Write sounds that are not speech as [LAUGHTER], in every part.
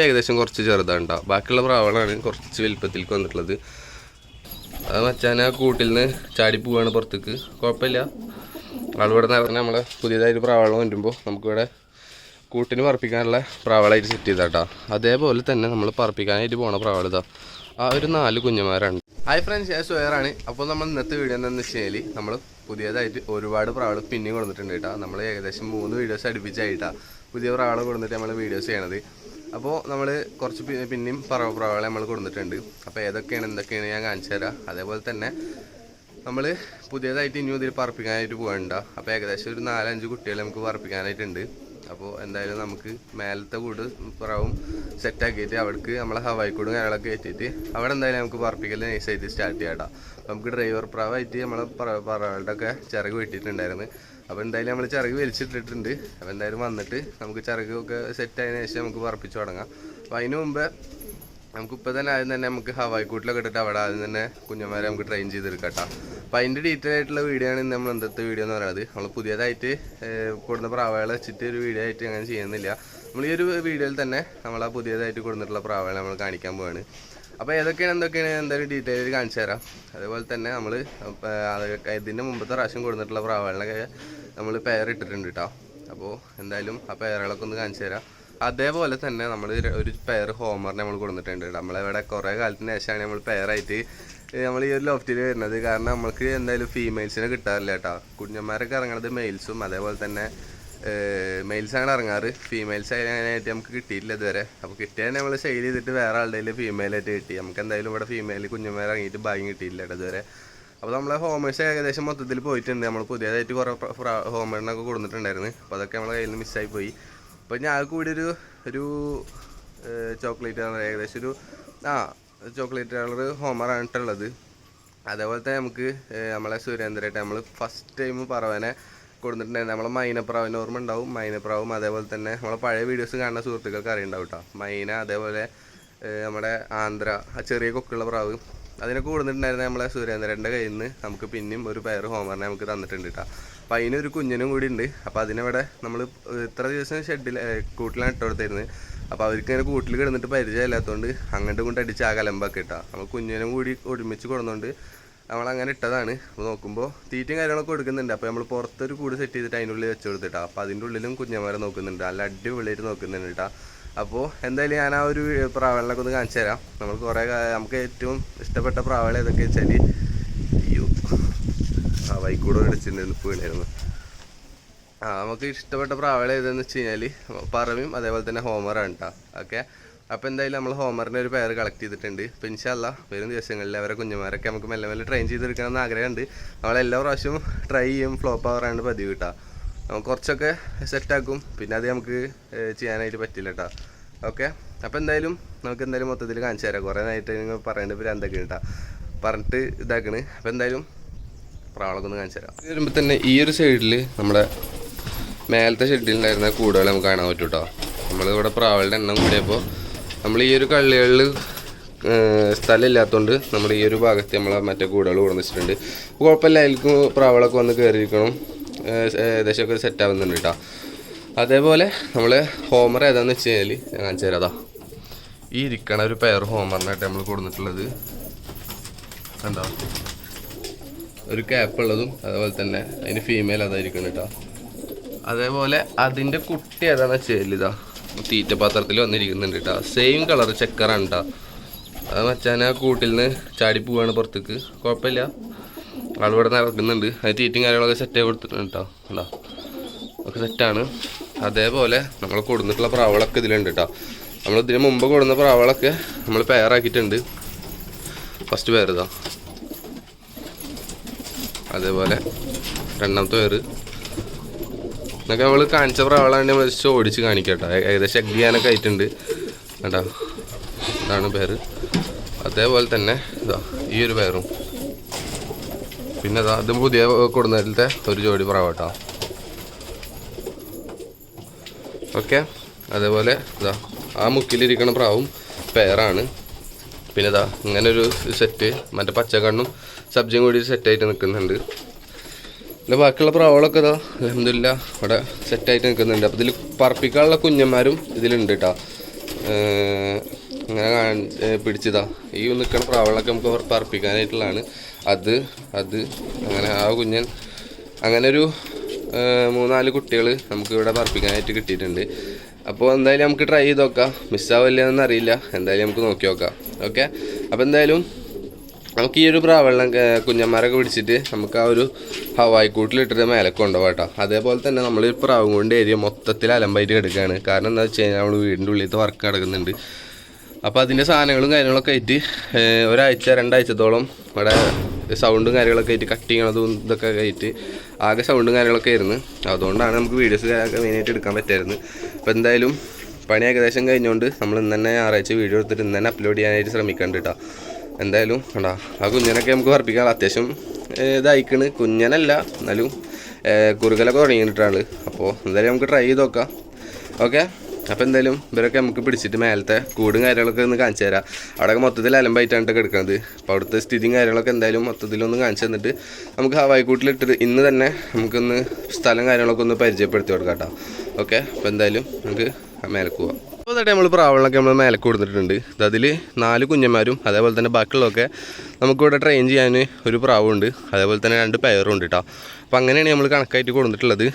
ഏകദേശം കുറച്ച് ചെറുതാണ് ബാക്കിയുള്ള പ്രാവണാണ് കുറച്ച് വലുപ്പത്തിലേക്ക് വന്നിട്ടുള്ളത്. അത് മച്ചാൻ ആ കൂട്ടിൽ നിന്ന് ചാടി പോവാണ് പുറത്തേക്ക്. കുഴപ്പമില്ല. ആളിവിടെ നടന്ന് നമ്മളെ പുതിയതായിട്ട് പ്രാവളം വരുമ്പോൾ നമുക്കിവിടെ കൂട്ടിന് പറപ്പിക്കാനുള്ള പ്രാവളായിട്ട് സെറ്റ് ചെയ്താട്ടോ. അതേപോലെ തന്നെ നമ്മൾ പറപ്പിക്കാനായിട്ട് പോണ പ്രാവളിതാ ആ ഒരു നാല് കുഞ്ഞുമാരാണ്. ഹായ് ഫ്രണ്ട്സ് ഞാൻ സുഹേറാണ്. അപ്പോൾ നമ്മൾ ഇന്നത്തെ വീഡിയോ എന്താണെന്ന് വെച്ച് കഴിഞ്ഞാൽ നമ്മൾ പുതിയതായിട്ട് ഒരുപാട് പ്രാവൾ പിന്നെയും കൊടുത്തിട്ടുണ്ട് കേട്ടോ. നമ്മൾ ഏകദേശം മൂന്ന് വീഡിയോസ് അടുപ്പിച്ചായിട്ടാണ് പുതിയ പ്രാവൾ കൊടുത്തിട്ട് നമ്മൾ വീഡിയോസ് ചെയ്യണത്. അപ്പോൾ നമ്മൾ കുറച്ച് പിന്നെയും പറവ പ്രവകളെ നമ്മൾ കൊടുത്തിട്ടുണ്ട്. അപ്പോൾ ഏതൊക്കെയാണ് എന്തൊക്കെയാണ് ഞാൻ കാണിച്ചു തരാം. അതേപോലെ തന്നെ നമ്മൾ പുതിയതായിട്ട് ഇനിയും ഇതിൽ പറപ്പിക്കാനായിട്ട് പോകണ്ട അപ്പോൾ ഏകദേശം ഒരു നാലഞ്ച് കുട്ടികൾ നമുക്ക് പറപ്പിക്കാനായിട്ടുണ്ട്. അപ്പോൾ എന്തായാലും നമുക്ക് മേലത്തെ കൂട് പ്രാവും സെറ്റാക്കിയിട്ട് അവിടേക്ക് നമ്മളെ ഹവായി കൂടും കാര്യങ്ങളൊക്കെ കയറ്റിയിട്ട് അവിടെ എന്തായാലും നമുക്ക് പറപ്പിക്കൽ നൈസായിട്ട് സ്റ്റാർട്ട് ചെയ്യാം നമുക്ക് ഡ്രൈവർ പ്രാവായിട്ട് നമ്മളെ പറകളുടെ ഒക്കെ ചിറക് വെട്ടിയിട്ടുണ്ടായിരുന്നു. അപ്പോൾ എന്തായാലും നമ്മൾ ചിറക് വലിച്ചിട്ടിട്ടുണ്ട്. അപ്പോൾ എന്തായാലും വന്നിട്ട് നമുക്ക് ചിറകൊക്കെ സെറ്റ് ആയതിനു ശേഷം നമുക്ക് പറപ്പിച്ച് തുടങ്ങാം. അപ്പോൾ അതിന് മുമ്പ് നമുക്കിപ്പോൾ തന്നെ ആദ്യം തന്നെ നമുക്ക് ഹവായി കൂട്ടിലൊക്കെ ഇട്ടിട്ട് അവിടെ ആദ്യം തന്നെ കുഞ്ഞന്മാരെ നമുക്ക് ട്രെയിൻ ചെയ്തെടുക്കാം കേട്ടോ അപ്പോൾ അതിന്റെ ഡീറ്റെയിൽ ആയിട്ടുള്ള വീഡിയോ ആണ് നമ്മൾ ഇന്നത്തെ വീഡിയോ എന്ന് പറയുന്നത്. നമ്മൾ പുതിയതായിട്ട് കൊടുന്ന പ്രാവകളെ വെച്ചിട്ട് ഒരു വീഡിയോ ആയിട്ട് അങ്ങനെ ചെയ്യുന്നില്ല. നമ്മൾ ഈ ഒരു വീഡിയോയിൽ തന്നെ നമ്മൾ ആ പുതിയതായിട്ട് കൊടുത്തിട്ടുള്ള പ്രാവകളെ നമ്മൾ കാണിക്കാൻ പോവാണ്. അപ്പോൾ ഏതൊക്കെയാണ് എന്തൊക്കെയാണ് എന്തായാലും ഡീറ്റെയിൽ കാണിച്ചു തരാം. അതേപോലെ തന്നെ നമ്മൾ ഇതിന്റെ മുമ്പത്തെ പ്രാവശ്യം കൊടുത്തിട്ടുള്ള പ്രാവകളിനൊക്കെ നമ്മൾ പെയർ ഇട്ടിട്ടുണ്ട് കേട്ടോ അപ്പോൾ എന്തായാലും ആ പേരുകളൊക്കെ ഒന്ന് കാണിച്ചു തരാം. അതേപോലെ തന്നെ നമ്മൾ ഒരു പെയർ ഹോമറിനെ നമ്മൾ കൊടുത്തിട്ടുണ്ട് നമ്മളിവിടെ കുറേ കാലത്തിന് ശേഷമാണ് നമ്മൾ പെയറായിട്ട് നമ്മൾ ഈ ഒരു ലോഫ്റ്റിൽ വരുന്നത്. കാരണം നമ്മൾക്ക് എന്തായാലും ഫീമെയിൽസിനെ കിട്ടാറില്ല കേട്ടോ കുഞ്ഞന്മാരൊക്കെ ഇറങ്ങണത് മെയിൽസും അതേപോലെ തന്നെ മെയിൽസ് ആണ് ഇറങ്ങാറ്. ഫീമെയിൽസ് അതിനായിട്ട് നമുക്ക് കിട്ടിയിട്ടില്ല ഇതുവരെ. അപ്പോൾ കിട്ടിയാൽ നമ്മൾ സെയിൽ ചെയ്തിട്ട് വേറെ ആളുടെ ഫീമെയിലായിട്ട് കിട്ടി. നമുക്ക് എന്തായാലും ഇവിടെ ഫീമെയിൽ കുഞ്ഞുമേൽ ഇറങ്ങിയിട്ട് ഭാഗ്യം കിട്ടിയില്ല കേട്ടോ ഇതുവരെ. അപ്പോൾ നമ്മളെ ഹോമേഴ്സ് ഏകദേശം മൊത്തത്തിൽ പോയിട്ടുണ്ട്. നമ്മൾ പുതിയതായിട്ട് കുറേ ഹോമേഴ്സിനൊക്കെ കൊടുത്തിട്ടുണ്ടായിരുന്നു. അപ്പോൾ അതൊക്കെ നമ്മളെ കയ്യിൽ നിന്ന് മിസ്സായി പോയി. അപ്പോൾ ഞാൻ കൂടി ഒരു ഒരു ചോക്ലേറ്റ് ഏകദേശം ഒരു ആ ചോക്ലേറ്റ് കളർ ഹോമറാണ് ഇട്ടുള്ളത് അതേപോലെ തന്നെ നമുക്ക് നമ്മളെ സുരേന്ദ്രമായിട്ട് നമ്മൾ ഫസ്റ്റ് ടൈം പറവനെ കൊടുത്തിട്ടുണ്ടായിരുന്നു നമ്മളെ മൈനപ്രാവിന് ഓർമ്മ ഉണ്ടാവും. മൈനപ്രാവും അതേപോലെ തന്നെ നമ്മളെ പഴയ വീഡിയോസ് കാണുന്ന സുഹൃത്തുക്കൾക്ക് അറിയുണ്ടാവും കേട്ടോ മൈന അതേപോലെ നമ്മുടെ ആന്ധ്ര ആ ചെറിയ കൊക്കുള്ള പ്രാവ്. അതിനൊക്കെ കൊടുത്തിട്ടുണ്ടായിരുന്ന നമ്മളെ സുരേന്ദ്രന്റെ കയ്യിൽ നിന്ന് നമുക്ക് പിന്നെയും ഒരു പേര് ഹോമറിനെ നമുക്ക് തന്നിട്ടുണ്ട് കേട്ടോ അപ്പോൾ അതിനൊരു കുഞ്ഞിനും കൂടി ഉണ്ട്. അപ്പോൾ അതിനവിടെ നമ്മൾ ഇത്ര ദിവസം ഷെഡിൽ കൂട്ടിലാണ് ഇട്ട് കൊടുത്തിരുന്നത്. അപ്പോൾ അവർക്ക് ഇങ്ങനെ കൂട്ടിൽ കിടന്നിട്ട് പരിചയമില്ലാത്തതുകൊണ്ട് അങ്ങോട്ടും കൊണ്ട് അടിച്ച് ആ കലമ്പൊക്കെ ഇട്ടാ. നമ്മൾ കുഞ്ഞിനും കൂടി ഒരുമിച്ച് കൊടുന്നുകൊണ്ട് നമ്മൾ അങ്ങനെ ഇട്ടതാണ്. അപ്പോൾ നോക്കുമ്പോൾ തീറ്റയും കാര്യങ്ങളൊക്കെ കൊടുക്കുന്നുണ്ട് അപ്പോൾ നമ്മൾ പുറത്തൊരു കൂട് സെറ്റ് ചെയ്തിട്ട് അതിന്റെ ഉള്ളിൽ വെച്ച് കൊടുത്തിട്ടാ. അപ്പോൾ അതിന്റെ ഉള്ളിലും കുഞ്ഞന്മാരെ നോക്കുന്നുണ്ട്. നല്ല അടിപൊളിയായിട്ട് നോക്കുന്നുണ്ട് കേട്ടോ അപ്പോൾ എന്തായാലും ഞാൻ ആ ഒരു പ്രാവളിനൊക്കെ ഒന്ന് കാണിച്ചു തരാം. നമ്മൾ കുറേ നമുക്ക് ഏറ്റവും ഇഷ്ടപ്പെട്ട പ്രാവള ഏതൊക്കെ വെച്ചാൽ അയ്യോ ആ വൈക്കൂടെ അടിച്ചിട്ടുണ്ടായിരുന്നു വീണായിരുന്നു. ആ നമുക്ക് ഇഷ്ടപ്പെട്ട പ്രാവള ഏതെന്ന് വെച്ച് കഴിഞ്ഞാൽ പറവയും അതേപോലെ തന്നെ ഹോമറാണ് കേട്ടോ ഓക്കെ? അപ്പോൾ എന്തായാലും നമ്മൾ ഹോമറിന്റെ ഒരു പേര് കളക്ട് ചെയ്തിട്ടുണ്ട്. അപ്പോൾ ഇൻഷല്ല വരും ദിവസങ്ങളിൽ അവരെ കുഞ്ഞുമാരൊക്കെ നമുക്ക് മെല്ലെ മെല്ലെ ട്രെയിൻ ചെയ്തെടുക്കണമെന്ന് ആഗ്രഹമുണ്ട്. നമ്മളെല്ലാ പ്രാവശ്യവും ട്രൈ ചെയ്യും ഫ്ലോപ്പ് ആവാറാണ് പതിവ് കേട്ടോ നമുക്ക് കുറച്ചൊക്കെ സെറ്റാക്കും പിന്നെ അത് നമുക്ക് ചെയ്യാനായിട്ട് പറ്റില്ല കേട്ടോ ഓക്കെ അപ്പോൾ എന്തായാലും നമുക്ക് എന്തായാലും മൊത്തത്തിൽ കാണിച്ചു തരാം. കുറേ നേരമായിട്ട് നിങ്ങൾ പറയേണ്ട പേര് എന്തൊക്കെ കേട്ടോ പറഞ്ഞിട്ട് ഇതാക്കണ്. അപ്പോൾ എന്തായാലും പ്രാവളൊക്കെ ഒന്ന് കാണിച്ചു തരാം. വരുമ്പോൾ തന്നെ ഈ ഒരു സൈഡിൽ നമ്മുടെ മേലത്തെ ഷെഡിലുണ്ടായിരുന്ന കൂടുകൾ നമുക്ക് കാണാൻ പറ്റും കേട്ടോ നമ്മളിവിടെ പ്രാവളുടെ എണ്ണം കൂടിയപ്പോൾ നമ്മൾ ഈ ഒരു കള്ളികളിൽ സ്ഥലം ഇല്ലാത്തതുകൊണ്ട് നമ്മൾ ഈ ഒരു ഭാഗത്ത് നമ്മൾ മറ്റേ കൂടുകൾ കൊടുന്നിട്ടുണ്ട് കുഴപ്പമില്ല അതിൽക്കും പ്രാവളൊക്കെ വന്ന് കയറിയിരിക്കണം ഏകദേശമൊക്കെ സെറ്റ് ആവുന്നുണ്ട് കേട്ടോ അതേപോലെ നമ്മൾ ഹോമർ ഏതാണെന്ന് വെച്ച് കഴിഞ്ഞാൽ ഞാൻ തരാം ഈ ഇരിക്കണ ഒരു പെയർ ഹോമറിനായിട്ട് നമ്മൾ കൊടുത്തിട്ടുള്ളത് കണ്ടോ? ഒരു ക്യാപ്പ് ഉള്ളതും അതേപോലെ തന്നെ അതിന് ഫീമെയിൽ അതായിരിക്കണം കേട്ടോ അതേപോലെ അതിന്റെ കുട്ടി ഏതാണെന്ന് വെച്ചാൽ ഇതാ. തീറ്റ പാത്രത്തിൽ വന്നിരിക്കുന്നുണ്ട് കേട്ടോ സെയിം കളർ ചെക്കറാണ് കേട്ടോ അത് മച്ചാൻ ആ കൂട്ടിൽ നിന്ന് ചാടി പോവാണ് പുറത്തേക്ക്. കുഴപ്പമില്ല. ആളിവിടെ നടക്കുന്നുണ്ട്. അത് തീറ്റും കാര്യങ്ങളൊക്കെ സെറ്റ് ആയി കൊടുത്തിട്ടുണ്ട് കേട്ടോ കണ്ടോ? ഒക്കെ സെറ്റാണ് അതേപോലെ നമ്മൾ കൊടുന്നിട്ടുള്ള പ്രാവളൊക്കെ ഇതിലുണ്ട് കേട്ടോ നമ്മൾ ഇതിന് മുമ്പ് കൊടുന്ന പ്രാവളൊക്കെ നമ്മൾ പെയറാക്കിയിട്ടുണ്ട് ഫസ്റ്റ് പെയർ ഇതാ. അതേപോലെ രണ്ടാമത്തെ പേര് എന്നൊക്കെ അവൾ കാണിച്ച പ്രാവളാണ്ട് നമ്മൾ ഓടിച്ച് കാണിക്കട്ടോ. ഏകദേശം അഗ്നിയാനൊക്കെ ആയിട്ടുണ്ട്. കേട്ടോ അതാണ് പേര്. അതേപോലെ തന്നെ ഇതാ ഈ ഒരു പേരും. പിന്നെ അതാ ഇത് പുതിയ കൊടുന്നതിലത്തെ ഒരു ജോഡി പ്രാവട്ടോ. ഓക്കെ? അതേപോലെ ഇതാ ആ മുക്കിലിരിക്കണ പ്രാവും പേരാണ്. പിന്നെ ഇതാ ഇങ്ങനൊരു സെറ്റ് മറ്റേ പച്ചക്കണ്ണും സബ്ജിയും കൂടി സെറ്റായിട്ട് നിൽക്കുന്നുണ്ട് പിന്നെ ബാക്കിയുള്ള പ്രാവുകളൊക്കെ ഇതാ അലഹമില്ല ഇവിടെ സെറ്റായിട്ട് നിൽക്കുന്നുണ്ട്. അപ്പോൾ ഇതിൽ പറപ്പിക്കാനുള്ള കുഞ്ഞന്മാരും ഇതിലുണ്ട് കേട്ടോ അങ്ങനെ പിടിച്ചതാ. ഈ നിൽക്കുന്ന പ്രാവളൊക്കെ നമുക്ക് പറ- പറപ്പിക്കാനായിട്ടുള്ളതാണ്. അത് അത് അങ്ങനെ ആ കുഞ്ഞൻ അങ്ങനെ ഒരു മൂന്നാൽ കുട്ടികൾ നമുക്ക് ഇവിടെ പറപ്പിക്കാനായിട്ട് കിട്ടിയിട്ടുണ്ട്. അപ്പോൾ എന്തായാലും നമുക്ക് ട്രൈ ചെയ്ത് നോക്കാം. മിസ്സാവില്ല എന്നറിയില്ല എന്തായാലും നമുക്ക് നോക്കി നോക്കാം. ഓക്കെ അപ്പോൾ എന്തായാലും നമുക്ക് ഈ ഒരു പ്രാവെള്ളം കുഞ്ഞന്മാരൊക്കെ പിടിച്ചിട്ട് നമുക്ക് ആ ഒരു ഹവായി കൂട്ടിലിട്ടിട്ട് മേലെ കൊണ്ടുപോകാം കേട്ടോ. അതേപോലെ തന്നെ നമ്മൾ ഈ പ്രാവും കൊണ്ട് ഏരിയ മൊത്തത്തിൽ അലമ്പായിട്ട് കിടക്കുകയാണ് കാരണം എന്താ വെച്ച് കഴിഞ്ഞാൽ നമ്മൾ വീടിന്റെ ഉള്ളിലത്തെ വർക്ക് നടക്കുന്നുണ്ട്. അപ്പോൾ അതിന്റെ സാധനങ്ങളും കാര്യങ്ങളൊക്കെ ആയിട്ട് ഒരാഴ്ച രണ്ടാഴ്ചത്തോളം ഇവിടെ സൗണ്ടും കാര്യങ്ങളൊക്കെ ആയിട്ട് കട്ട് ചെയ്യണതും ഇതൊക്കെ ആയിട്ട് ആകെ സൗണ്ടും കാര്യങ്ങളൊക്കെ ആയിരുന്നു. അതുകൊണ്ടാണ് നമുക്ക് വീഡിയോസ് മെയിനായിട്ട് എടുക്കാൻ പറ്റായിരുന്നു. അപ്പോൾ എന്തായാലും പണി ഏകദേശം കഴിഞ്ഞുകൊണ്ട് നമ്മൾ ഇന്ന് തന്നെ ഞായറാഴ്ച വീഡിയോ എടുത്തിട്ട് ഇന്ന് തന്നെ അപ്ലോഡ് ചെയ്യാനായിട്ട് ശ്രമിക്കേണ്ട കേട്ടോ. എന്തായാലും കണ്ടാ ആ കുഞ്ഞനൊക്കെ നമുക്ക് പറപ്പിക്കാം അത്യാവശ്യം ഇതായിക്കണ്. കുഞ്ഞനല്ല എന്നാലും കുറുകലൊക്കെ തുടങ്ങിയിട്ടാണ് അപ്പോൾ എന്തായാലും നമുക്ക് ട്രൈ ചെയ്ത് നോക്കാം. ഓക്കെ അപ്പോൾ എന്തായാലും ഇവരൊക്കെ നമുക്ക് പിടിച്ചിട്ട് മേലത്തെ കൂടും കാര്യങ്ങളൊക്കെ ഒന്ന് കാണിച്ചു തരാം. അവിടെ മൊത്തത്തിൽ അലമ്പായിട്ടാണ് കിടക്കുന്നത് അപ്പോൾ അവിടുത്തെ സ്ഥിതിയും കാര്യങ്ങളൊക്കെ എന്തായാലും മൊത്തത്തിലൊന്ന് കാണിച്ചു തന്നിട്ട് നമുക്ക് ഹവായിക്കൂട്ടിലിട്ട് ഇന്ന് തന്നെ നമുക്കൊന്ന് സ്ഥലം കാര്യങ്ങളൊക്കെ ഒന്ന് പരിചയപ്പെടുത്തി കൊടുക്കാം കേട്ടോ. ഓക്കെ അപ്പോൾ എന്തായാലും നമുക്ക് മേലേക്ക് പോവാം. അപ്പോൾ തന്നെ നമ്മൾ പ്രാവളിനൊക്കെ നമ്മൾ മേലെ കൊടുത്തിട്ടുണ്ട്. അതിൽ നാല് കുഞ്ഞന്മാരും അതേപോലെ തന്നെ ബാക്കിയുള്ളതൊക്കെ നമുക്കിവിടെ ട്രെയിൻ ചെയ്യാൻ ഒരു പ്രാവുണ്ട്. അതേപോലെ തന്നെ രണ്ട് പെയറുണ്ട് കേട്ടോ അപ്പോൾ അങ്ങനെയാണ് നമ്മൾ കണക്കായിട്ട് കൊടുത്തിട്ടുള്ളത്.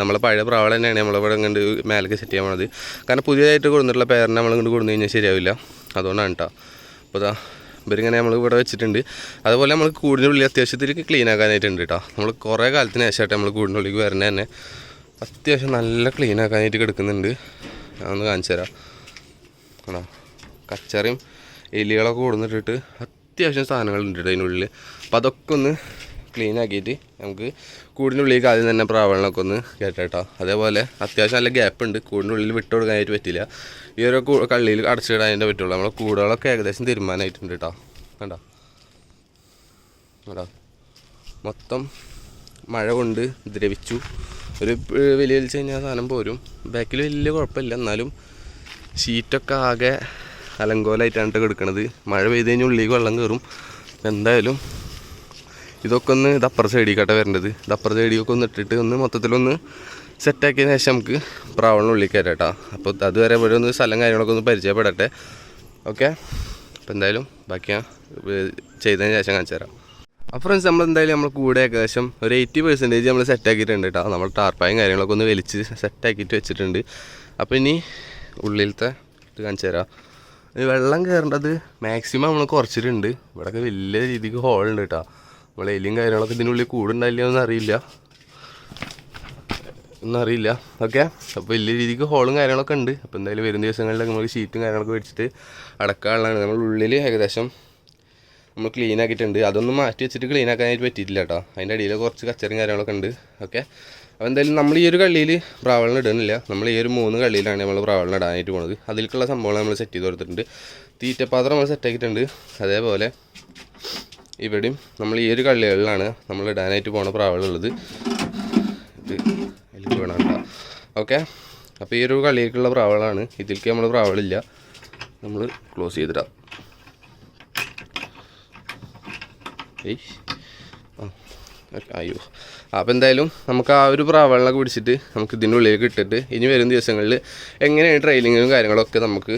നമ്മളെ പഴയ പ്രാവൾ തന്നെയാണ് നമ്മളിവിടെ ഇങ്ങോട്ട് മേലേക്ക് സെറ്റ് ചെയ്യാൻ പോണത്. കാരണം പുതിയതായിട്ട് കൊടുത്തിട്ടുള്ള പെയറിനെ നമ്മൾ ഇങ്ങോട്ട് കൊടുത്തു കഴിഞ്ഞാൽ ശരിയാവില്ല. അതുകൊണ്ടാണ് കേട്ടോ അപ്പോൾ ഇതാ ഇവരിങ്ങനെ നമ്മൾ ഇവിടെ വെച്ചിട്ടുണ്ട്. അതുപോലെ നമ്മൾ കൂടിന്റെ ഉള്ളിൽ അത്യാവശ്യത്തിൽ ക്ലീൻ ആക്കാനായിട്ടുണ്ട് കേട്ടോ നമ്മൾ കുറേ കാലത്തിന് ശേഷമായിട്ട് നമ്മൾ കൂടിന്റെ ഉള്ളിലേക്ക് വരുന്നത് തന്നെ അത്യാവശ്യം നല്ല ക്ലീൻ ആക്കാനായിട്ട് കിടക്കുന്നുണ്ട്. ഞാനൊന്ന് കാണിച്ചു തരാം. ആണോ കച്ചറയും എലികളൊക്കെ കൊടുന്നിട്ടിട്ട് അത്യാവശ്യം സാധനങ്ങളുണ്ട് അതിനുള്ളിൽ അപ്പോൾ അതൊക്കെ ഒന്ന് ക്ലീൻ ആക്കിയിട്ട് നമുക്ക് കൂടിനുള്ളിലേക്ക് ആദ്യം തന്നെ പ്രാവണമൊക്കെ ഒന്ന് കേട്ടോ അതേപോലെ അത്യാവശ്യം നല്ല ഗ്യാപ്പ് ഉണ്ട്. കൂടിനുള്ളിൽ വിട്ട് കൊടുക്കാനായിട്ട് പറ്റില്ല. ഈ ഒരു കള്ളിയിൽ അടച്ചിടാനായിട്ട് പറ്റുള്ളൂ. നമ്മളെ കൂടുകളൊക്കെ ഏകദേശം തീരുമാനമായിട്ടുണ്ട് കേട്ടോ കണ്ടോ? കേട്ടോ മൊത്തം മഴ കൊണ്ട് ദ്രവിച്ചു. ഒരു വലിയ വലിച്ചു കഴിഞ്ഞാൽ സാധനം പോരും. ബാക്കിൽ വലിയ കുഴപ്പമില്ല. എന്നാലും ഷീറ്റൊക്കെ ആകെ അലങ്കോലായിട്ടാണ് കിടക്കണത്. മഴ പെയ്ത് കഴിഞ്ഞാൽ ഉള്ളിലേക്ക് വെള്ളം കയറും. എന്തായാലും ഇതൊക്കെ ഒന്ന് ഇത് അപ്പുറ സൈഡിലേക്കാട്ടെ വരേണ്ടത്. ഇത് അപ്പുറ സൈഡിലേക്ക് ഒന്ന് ഇട്ടിട്ട് ഒന്ന് മൊത്തത്തിലൊന്ന് സെറ്റാക്കിയതിന് ശേഷം നമുക്ക് പ്രാവളിന് ഉള്ളിൽ കയറ്റാം അപ്പോൾ അതുവരെ ഇവിടെ ഒന്ന് സ്ഥലം കാര്യങ്ങളൊക്കെ ഒന്ന് പരിചയപ്പെടട്ടെ. ഓക്കെ അപ്പോൾ എന്തായാലും ബാക്കി ഞാൻ ചെയ്തതിന് ശേഷം കാണിച്ചു തരാം. അപ്പോൾ ഫ്രണ്ട്സ് നമ്മൾ എന്തായാലും നമ്മൾ കൂടെ ഏകദേശം ഒരു എയ്റ്റി പെർസെന്റേജ് നമ്മൾ സെറ്റ് ആക്കിയിട്ടുണ്ട് കേട്ടോ നമ്മൾ ടാർപ്പായും കാര്യങ്ങളൊക്കെ ഒന്ന് വലിച്ച് സെറ്റ് ആക്കിയിട്ട് വെച്ചിട്ടുണ്ട്. അപ്പോൾ ഇനി ഉള്ളിലത്തെ ഇത് കാണിച്ചു തരാം. വെള്ളം കയറേണ്ടത് മാക്സിമം നമ്മൾ കുറച്ചിട്ടുണ്ട്. ഇവിടെയൊക്കെ വലിയ രീതിക്ക് ഹോളുണ്ട് കേട്ടോ നമ്മൾ എലിയും കാര്യങ്ങളൊക്കെ ഇതിനുള്ളിൽ കൂടുണ്ടായില്ല ഒന്നും അറിയില്ല. ഒന്നും അറിയില്ല. ഓക്കെ അപ്പോൾ വലിയ രീതിക്ക് ഹോളും കാര്യങ്ങളൊക്കെ ഉണ്ട്. അപ്പോൾ എന്തായാലും വരുന്ന ദിവസങ്ങളിലൊക്കെ നമുക്ക് ഷീറ്റും കാര്യങ്ങളൊക്കെ മേടിച്ചിട്ട് അടക്കാനുള്ളതാണ്. നമ്മൾ ഉള്ളിൽ ഏകദേശം നമ്മൾ ക്ലീൻ ആക്കിയിട്ടുണ്ട്. അതൊന്നും മാറ്റി വെച്ചിട്ട് ക്ലീൻ ആക്കാനായിട്ട് പറ്റിയിട്ടില്ല കേട്ടോ അതിന്റെ അടിയിൽ കുറച്ച് കച്ചറും കാര്യങ്ങളൊക്കെ ഉണ്ട്. ഓക്കെ അപ്പോൾ എന്തായാലും നമ്മൾ ഈ ഒരു കള്ളിയിൽ പ്രാവളം ഇടുന്നില്ല നമ്മൾ ഈ ഒരു മൂന്ന് കള്ളിയിലാണ് നമ്മൾ പ്രാവളം ഇടാനായിട്ട് പോണത്. അതിലേക്കുള്ള സംഭവങ്ങൾ നമ്മൾ സെറ്റ് ചെയ്ത് കൊടുത്തിട്ടുണ്ട്. തീറ്റപ്പാത്രം നമ്മൾ സെറ്റ് ആക്കിയിട്ടുണ്ട്. അതേപോലെ ഇവിടെയും നമ്മൾ ഈ ഒരു കള്ളികളിലാണ് നമ്മൾ ഇടാനായിട്ട് പോണ പ്രാവളുള്ളത്. ഇത് എനിക്ക് വേണം ഓക്കെ അപ്പോൾ ഈ ഒരു കളിയിലേക്കുള്ള പ്രാവളാണ്. ഇതിലേക്ക് നമ്മൾ പ്രാവളില്ല. നമ്മൾ ക്ലോസ് ചെയ്തിടാം. ഏയ്. അയ്യോ അപ്പോൾ എന്തായാലും നമുക്ക് ആ ഒരു പ്രാവളിനൊക്കെ പിടിച്ചിട്ട് നമുക്ക് ഇതിന്റെ ഉള്ളിലേക്ക് ഇട്ടിട്ട് ഇനി വരും ദിവസങ്ങളിൽ എങ്ങനെയാണ് ട്രെയിനിങ്ങും കാര്യങ്ങളൊക്കെ നമുക്ക്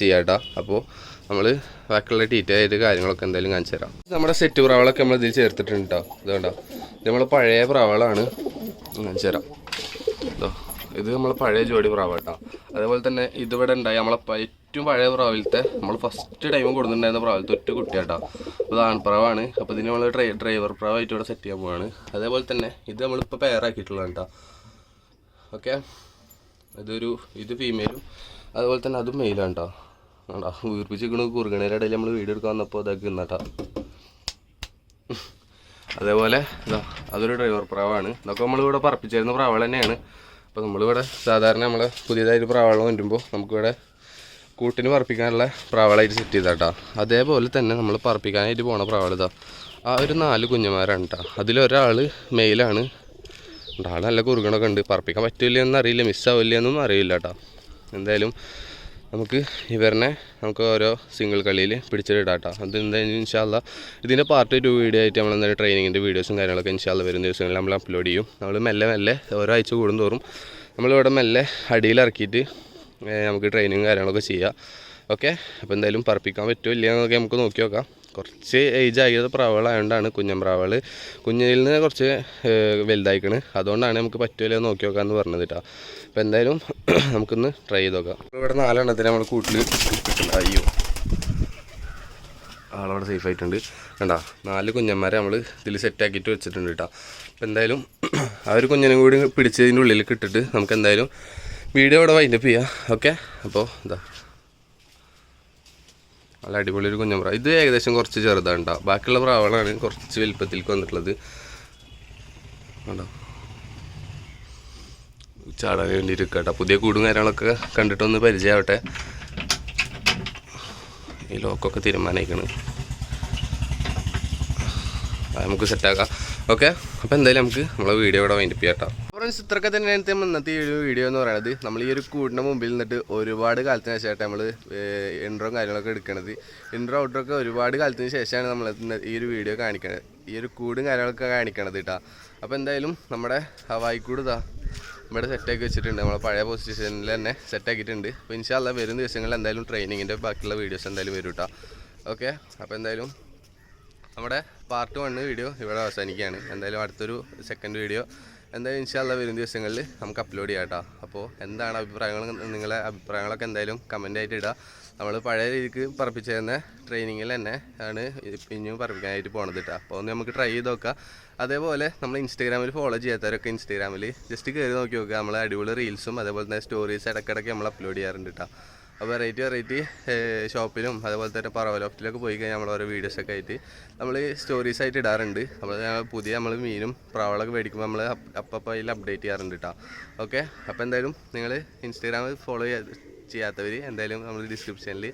ചെയ്യാട്ടോ. അപ്പോൾ നമ്മൾ ബാക്കിയുള്ള ഡീറ്റെയിൽ ആയിട്ട് കാര്യങ്ങളൊക്കെ എന്തായാലും കാണിച്ചു തരാം. നമ്മുടെ സെറ്റ് പ്രാവളൊക്കെ നമ്മൾ ഇതിൽ ചേർത്തിട്ടുണ്ട് കേട്ടോ ഇതുകൊണ്ടോ ഇത് നമ്മൾ പഴയ പ്രാവളാണ് കാണിച്ചു തരാം. ഇത് നമ്മൾ പഴയ ജോഡി പ്രാവട്ടോ അതേപോലെ തന്നെ ഇതിവിടെ ഉണ്ടായി നമ്മളെ ഏറ്റവും പഴയ പ്രാവിലത്തെ. നമ്മൾ ഫസ്റ്റ് ടൈം കൊടുത്തിട്ടുണ്ടായിരുന്ന പ്രാവിലത്തെ ഒറ്റ കുട്ടിയാട്ടോ. അപ്പോൾ ആൺപ്രാവാണ്. അപ്പോൾ ഇതിന് നമ്മൾ ഡ്രൈ ഡ്രൈവർ പ്രാവായിട്ട് ഇവിടെ സെറ്റ് ചെയ്യാൻ പോവാണ്. അതേപോലെ തന്നെ ഇത് നമ്മളിപ്പോൾ പെയറാക്കിയിട്ടുള്ളതാണ് കേട്ടോ ഓക്കെ ഇതൊരു ഇത് ഫീമെയിലും അതുപോലെ തന്നെ അതും മെയിലാണ് കേട്ടോ ആണ്ടാ വീർപ്പിച്ചിരിക്കണ കുറുകണേരുടെ ഇടയിൽ നമ്മൾ വീഡിയോ എടുക്കാൻ വന്നപ്പോൾ അതൊക്കെ ഇന്നട്ടാ അതേപോലെ ഇതാ അതൊരു ഡ്രൈവർ പ്രാവാണ്. ഇതൊക്കെ നമ്മളിവിടെ പറപ്പിച്ചിരുന്ന പ്രാവൾ തന്നെയാണ്. അപ്പോൾ നമ്മളിവിടെ സാധാരണ നമ്മൾ പുതിയതായിട്ട് പ്രാവളം വരുമ്പോൾ നമുക്കിവിടെ കൂട്ടിന് പറപ്പിക്കാനുള്ള പ്രാവളായിട്ട് സെറ്റ് ചെയ്താട്ടാ. അതേപോലെ തന്നെ നമ്മൾ പറപ്പിക്കാനായിട്ട് പോണ പ്രാവൾ ഇതാ ആ ഒരു നാല് കുഞ്ഞുമാരാണ് കേട്ടോ അതിലൊരാൾ മെയിലാണ് ആൾ നല്ല കുറുകണൊക്കെ ഉണ്ട്. പറപ്പിക്കാൻ പറ്റില്ല എന്നറിയില്ല മിസ്സാവില്ല എന്നൊന്നും അറിയില്ല കേട്ടോ എന്തായാലും നമുക്ക് ഇവരനെ നമുക്ക് ഓരോ സിംഗിൾ കളിയിൽ പിടിച്ചിടാം കേട്ടോ അത് എന്തായാലും ഇൻഷാല്ല ഇതിന്റെ പാർട്ട് ടു വീഡിയോ ആയിട്ട് നമ്മൾ എന്തായാലും ട്രെയിനിങ്ങിന്റെ വീഡിയോസും കാര്യങ്ങളൊക്കെ ഇൻഷാല്ല വരുന്ന ദിവസങ്ങളിൽ നമ്മൾ അപ്ലോഡ് ചെയ്യും. നമ്മൾ മെല്ലെ മെല്ലെ ഓരോ ആഴ്ച കൂടുന്തോറും നമ്മളിവിടെ മെല്ലെ ഏ, നമുക്ക് ട്രെയിനിങ് കാര്യങ്ങളൊക്കെ ചെയ്യാം. ഓക്കെ അപ്പോൾ എന്തായാലും പറപ്പിക്കാൻ പറ്റുമോ ഇല്ല എന്നൊക്കെ നമുക്ക് നോക്കി നോക്കാം. കുറച്ച് ഏജ് ആയത് പ്രാവുകളായതുകൊണ്ടാണ് കുഞ്ഞൻ പ്രാവുകൾ കുഞ്ഞിൽ നിന്ന് കുറച്ച് വലുതായിക്കണ്. അതുകൊണ്ടാണ് നമുക്ക് പറ്റുമല്ലോ നോക്കി നോക്കാമെന്ന് പറഞ്ഞത് കേട്ടോ അപ്പോൾ എന്തായാലും [CLEARS THROAT] നമുക്കൊന്ന് ട്രൈ ചെയ്ത് നോക്കാം. ഇവിടെ നാലെണ്ണത്തിന് നമ്മൾ കൂട്ടിൽ കിട്ടുന്നുണ്ട് അയ്യോ ആളവിടെ സേഫ് ആയിട്ടുണ്ട്. കണ്ടാ? നാല് കുഞ്ഞന്മാരെ നമ്മൾ ഇതിൽ സെറ്റാക്കിയിട്ട് വെച്ചിട്ടുണ്ട് കേട്ടോ അപ്പോൾ എന്തായാലും [CLEARS THROAT] ആ ഒരു കുഞ്ഞിനും കൂടി പിടിച്ചതിന്റെ ഉള്ളിൽ കിട്ടിട്ട് നമുക്ക് എന്തായാലും വീഡിയോ ഇവിടെ വൈൻഡപ്പ് ചെയ്യാം. ഓക്കെ അപ്പോൾ ഇതാ നല്ല അടിപൊളി ഒരു കുഞ്ഞമ്പ്ര ഇത് ഏകദേശം കുറച്ച് ചെറുതാണ് കേട്ടോ ബാക്കിയുള്ള പ്രാവുകളാണ് കുറച്ച് വലുപ്പത്തിലേക്ക് വന്നിട്ടുള്ളത്. ചാടാൻ ചാടാൻ ഇരിക്കുക കേട്ടോ പുതിയ കൂടും കാര്യങ്ങളൊക്കെ കണ്ടിട്ടൊന്ന് പരിചയമാവട്ടെ. ഈ ലോക്കൊക്കെ തീരുമാനിക്കണം. നമുക്ക് സെറ്റാക്കാം ഓക്കെ അപ്പോൾ എന്തായാലും നമുക്ക് നമ്മളെ വീഡിയോ ഇവിടെ വൈൻഡപ്പ് ചെയ്യാം കേട്ടോ ഫ്രണ്ട്സ് ഇത്രയൊക്കെ തന്നെയാണ് നമ്മൾ ഇന്നത്തെ ഈ ഒരു വീഡിയോ എന്ന് പറയുന്നത് നമ്മൾ ഈ ഒരു കൂടിന്റെ മുമ്പിൽ നിന്നിട്ട് ഒരുപാട് കാലത്തിന് ശേഷമായിട്ട് നമ്മൾ ഇൻട്രോ കാര്യങ്ങളൊക്കെ എടുക്കണത്. ഇൻട്രോ ഔട്ട്രോ ഒക്കെ ഒരുപാട് കാലത്തിന് ശേഷമാണ് നമ്മൾ ഈ ഒരു വീഡിയോ കാണിക്കണത് ഈ ഒരു കൂടും കാര്യങ്ങളൊക്കെ കാണിക്കണത് കേട്ടോ അപ്പോൾ എന്തായാലും നമ്മുടെ ഹവായിക്കൂട് ഇതാ ഇവിടെ സെറ്റാക്കി വെച്ചിട്ടുണ്ട്. നമ്മളെ പഴയ പൊസിഷനിൽ തന്നെ സെറ്റാക്കിയിട്ടുണ്ട് അപ്പോൾ ഇൻഷാല്ല വരും ദിവസങ്ങളിൽ എന്തായാലും ട്രെയിനിങ്ങിന്റെ ബാക്കിയുള്ള വീഡിയോസ് എന്തായാലും വരും കേട്ടോ ഓക്കെ അപ്പോൾ എന്തായാലും നമ്മുടെ പാർട്ട് വണ്ണ് വീഡിയോ ഇവിടെ അവസാനിക്കുകയാണ്. എന്തായാലും അടുത്തൊരു സെക്കൻഡ് വീഡിയോ എന്തായാലും ഇൻഷാല്ല വരും ദിവസങ്ങളിൽ നമുക്ക് അപ്ലോഡ് ചെയ്യാം കേട്ടോ അപ്പോൾ എന്താണ് അഭിപ്രായങ്ങൾ നിങ്ങളെ അഭിപ്രായങ്ങളൊക്കെ എന്തായാലും കമന്റ് ആയിട്ട് ഇടുക നമ്മൾ പഴയ രീതിക്ക് പറപ്പിച്ച് തരുന്ന ട്രെയിനിങ്ങിൽ തന്നെ ആണ് ഇനിയും പറപ്പിക്കാനായിട്ട് പോണത് കേട്ടോ അപ്പോൾ ഒന്ന് നമുക്ക് ട്രൈ ചെയ്ത് നോക്കാം. അതേപോലെ നമ്മൾ ഇൻസ്റ്റാഗ്രാമിൽ ഫോളോ ചെയ്യാത്തവരൊക്കെ ഇൻസ്റ്റാഗ്രാമിൽ ജസ്റ്റ് കയറി നോക്കി നോക്കുക. നമ്മൾ അടിപൊളി റീൽസും അതേപോലെ തന്നെ സ്റ്റോറീസ് ഇടയ്ക്കിടയ്ക്ക് നമ്മൾ അപ്ലോഡ് ചെയ്യാറുണ്ട് കേട്ടോ വെറൈറ്റി വെറൈറ്റി ഷോപ്പിലും അതുപോലെ തന്നെ പറവലോഫ്റ്റിലൊക്കെ പോയി കഴിഞ്ഞാൽ നമ്മൾ ഓരോ വീഡിയോസൊക്കെ ആയിട്ട് നമ്മൾ സ്റ്റോറീസ് ആയിട്ട് ഇടാറുണ്ട്. ഞങ്ങൾ പുതിയ നമ്മൾ മീനും പ്രാവളൊക്കെ മേടിക്കുമ്പോൾ നമ്മൾ അപ്പം അതിൽ അപ്ഡേറ്റ് ചെയ്യാറുണ്ട് കേട്ടോ ഓക്കെ അപ്പോൾ എന്തായാലും നിങ്ങൾ ഇൻസ്റ്റാഗ്രാമിൽ ഫോളോ ചെയ്യാത്തവർ എന്തായാലും നമ്മൾ ഡിസ്ക്രിപ്ഷനിൽ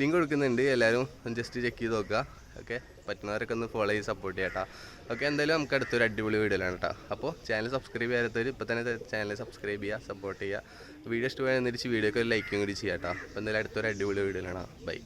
ലിങ്ക് കൊടുക്കുന്നുണ്ട്. എല്ലാവരും ജസ്റ്റ് ചെക്ക് ചെയ്ത് നോക്കുക. ഓക്കെ പറ്റുന്നവരൊക്കെ ഒന്ന് ഫോളോ ചെയ്ത് സപ്പോർട്ട് ചെയ്യാം ഓക്കെ എന്തായാലും നമുക്ക് അടുത്തൊരു അടിപൊളി വീഡിയോ വീഡിയോയിലാണ് കേട്ടോ അപ്പോൾ ചാനൽ സബ്സ്ക്രൈബ് ചെയ്യാത്തവർ ഇപ്പോൾ തന്നെ ചാനൽ സബ്സ്ക്രൈബ് ചെയ്യുക സപ്പോർട്ട് ചെയ്യുക വീഡിയോ ഇഷ്ടമായി എന്നിട്ട് വീഡിയോക്ക് ഒരു ലൈക്കും കൂടി ചെയ്യാം കേട്ടോ അപ്പോൾ എന്തായാലും അടുത്തൊരു അടിപൊളി വീഡിയോ വീഡിയോയിലാണ് ബൈ